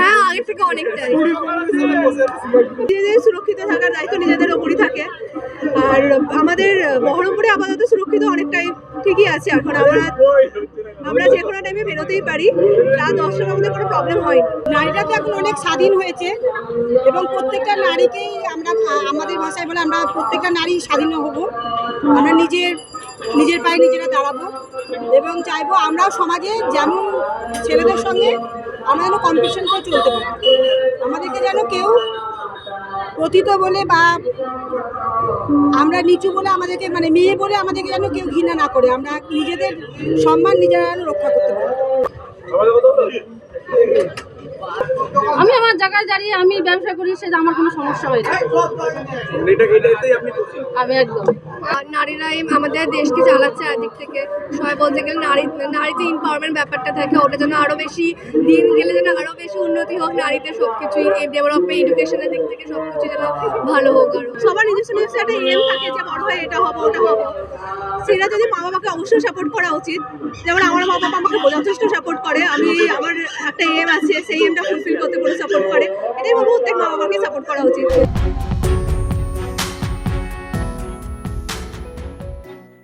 হ্যাঁ আগের থেকে অনেকটাই। নিজেদের সুরক্ষিত থাকার দায়িত্ব নিজেদের ওপরই থাকে। আর আমাদের বহরমপুরে আপাতত সুরক্ষিত অনেকটাই ঠিকই আছে। এখন আমরা আমরা যে কোনো টাইমে বেরোতেই পারি। রাত দশটার মধ্যে কোনো প্রবলেম হয় নারীরা তো এখন অনেক স্বাধীন হয়েছে এবং প্রত্যেকটা নারীকেই আমরা আমাদের ভাষায় বলে আমরা প্রত্যেকটা নারী স্বাধীন হব। আমরা নিজের নিজের পায়ে নিজেরা দাঁড়াবো এবং চাইব আমরাও সমাজে যেমন ছেলেদের সঙ্গে আমরা যেন কম্পিটিশন করে চলতে পারি। আমাদেরকে যেন কেউ পতিত বলে বা আমরা নিচু বলে আমাদেরকে মানে মেয়ে বলে আমাদেরকে যেন কেউ ঘৃণা না করে। আমরা নিজেদের সম্মান নিজেরা যেন রক্ষা করতে পারি। আমি আমার জায়গায় দাঁড়িয়ে আমি ব্যবসা করি সে আমার কোনো সমস্যা হয়েছে আমি একদম। নারীরাই আমাদের দেশকে চালাচ্ছে একদিক থেকে। সবাই বলতে গেলে নারী নারীতে এম্পাওয়ারমেন্ট ব্যাপারটা থাকে, ওটা যেন আরও বেশি দিন গেলে যেন আরও বেশি উন্নতি হোক নারীতে সব কিছুই ডেভেলপমেন্ট এডুকেশনের দিক থেকে সব কিছু যেন ভালো হোক আরও। সবার নিজস্ব নিজস্ব একটা এম থাকে যে বড় হয়ে এটা হব, ওটা হব। সেটা যদি মা বাবাকে অবশ্যই সাপোর্ট করা উচিত। যেমন আমার মা বাবা আমাকে যথেষ্ট সাপোর্ট করে। আমি আমার একটা এম আছে, সেই এমটা ফুলফিল করতে পুরো সাপোর্ট করে। এটাই বলব, প্রত্যেক মা বাবাকে সাপোর্ট করা উচিত।